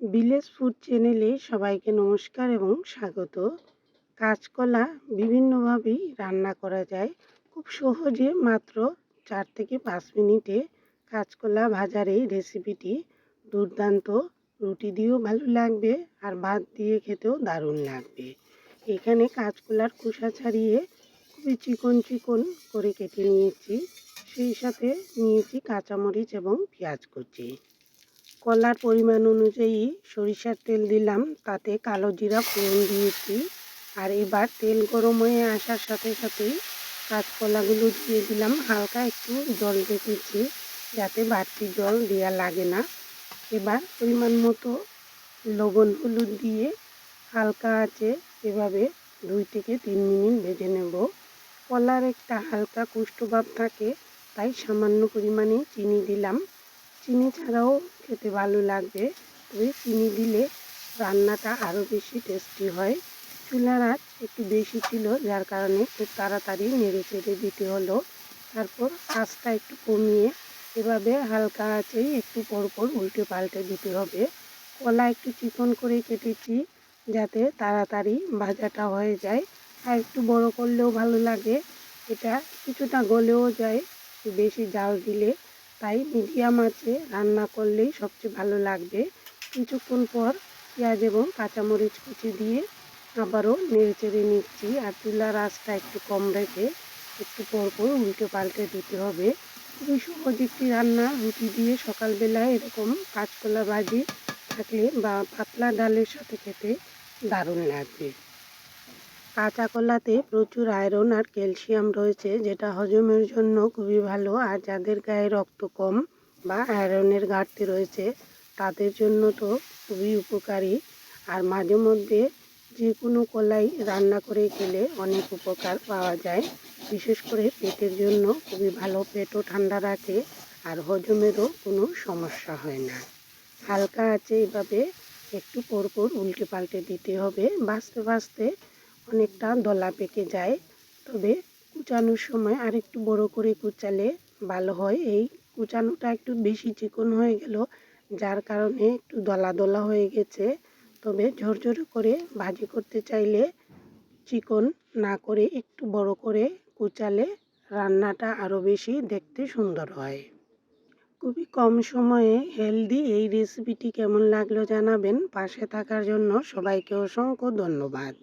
Village food চ্যানেলে সবাইকে নমস্কার এবং স্বাগত। কাঁচকলা বিভিন্নভাবেই রান্না করা যায়। খুব সহজে মাত্র চার থেকে পাঁচ মিনিটে কাঁচকলা ভাজার এই রেসিপিটি দুর্দান্ত। রুটি দিয়েও ভালো লাগবে আর ভাত দিয়ে খেতেও দারুণ লাগবে। এখানে কাঁচকলার খোসা ছাড়িয়ে খুবই চিকন চিকন করে কেটে নিয়েছি। সেই সাথে নিয়েছি কাঁচামরিচ এবং পেঁয়াজ কুচি। কলার পরিমাণ অনুযায়ী সরিষার তেল দিলাম, তাতে কালো জিরা ফোড়ন দিয়েছি। আর এবার তেল গরম হয়ে আসার সাথে সাথেই কাঁচকলাগুলো দিয়ে দিলাম, হালকা একটু জল রেখেছি, যাতে বাড়তি জল দেওয়া লাগে না। এবার পরিমাণ মতো লবণ হলুদ দিয়ে হালকা আছে এভাবে দুই থেকে তিন মিনিট ভেজে নেব। কলার একটা হালকা কুষ্ঠভাব থাকে, তাই সামান্য পরিমাণে চিনি দিলাম। চিনি ছাড়াও খেতে ভালো লাগবে। তবে চিনি দিলে রান্নাটা আরও বেশি টেস্টি হয়। চুলার আঁচ একটু বেশি ছিল, যার কারণে খুব তাড়াতাড়ি নেড়ে চেড়ে দিতে হলো। তারপর আঁচটা একটু কমিয়ে এভাবে হালকা আঁচেই একটু পরপর উল্টে পাল্টে দিতে হবে। কলা একটু চিকন করে কেটেছি, যাতে তাড়াতাড়ি ভাজাটা হয়ে যায়। আর একটু বড় করলেও ভালো লাগে। এটা কিছুটা গলেও যায় বেশি জাল দিলে তাই মিডিয়াম আছে রান্না করলেই সবচেয়ে ভালো লাগবে। কিছুক্ষণ পর পেঁয়াজ এবং কাঁচামরিচ কুচি দিয়ে আবারও নেড়ে চেড়ে নিচ্ছি আর চুলার আঁচটা একটু কম রেখে একটু পরপর উল্টে পাল্টে দিতে হবে। খুবই সহজ একটি রান্না, রুটি দিয়ে সকালবেলায় এরকম কাঁচকলা ভাজি থাকলে বা পাতলা ডালের সাথে খেতে দারুণ লাগবে। কাঁচা কলাতে প্রচুর আয়রন আর ক্যালসিয়াম রয়েছে, যেটা হজমের জন্য খুবই ভালো। আর যাদের গায়ে রক্ত কম বা আয়রনের ঘাটতি রয়েছে, তাদের জন্য তো খুবই উপকারী। আর মাঝে মধ্যে যে কোনো কলাই রান্না করে খেলে অনেক উপকার পাওয়া যায়। বিশেষ করে পেটের জন্য খুবই ভালো, পেটও ঠান্ডা রাখে আর হজমেরও কোনো সমস্যা হয় না। হালকা আছে এভাবে একটু পরপর উল্টে পাল্টে দিতে হবে। বাঁচতে বাঁচতে অনেকটা দলা পেকে যায়। তবে কুচানোর সময় আর একটু বড় করে কুচালে ভালো হয়। এই কুচানোটা একটু বেশি চিকন হয়ে গেল, যার কারণে একটু দলা দলা হয়ে গেছে। তবে ঝরঝরে করে ভাজি করতে চাইলে চিকন না করে একটু বড় করে কুচালে রান্নাটা আরও বেশি দেখতে সুন্দর হয়। খুবই কম সময়ে হেলদি এই রেসিপিটি কেমন লাগল জানাবেন। পাশে থাকার জন্য সবাইকে অসংখ্য ধন্যবাদ।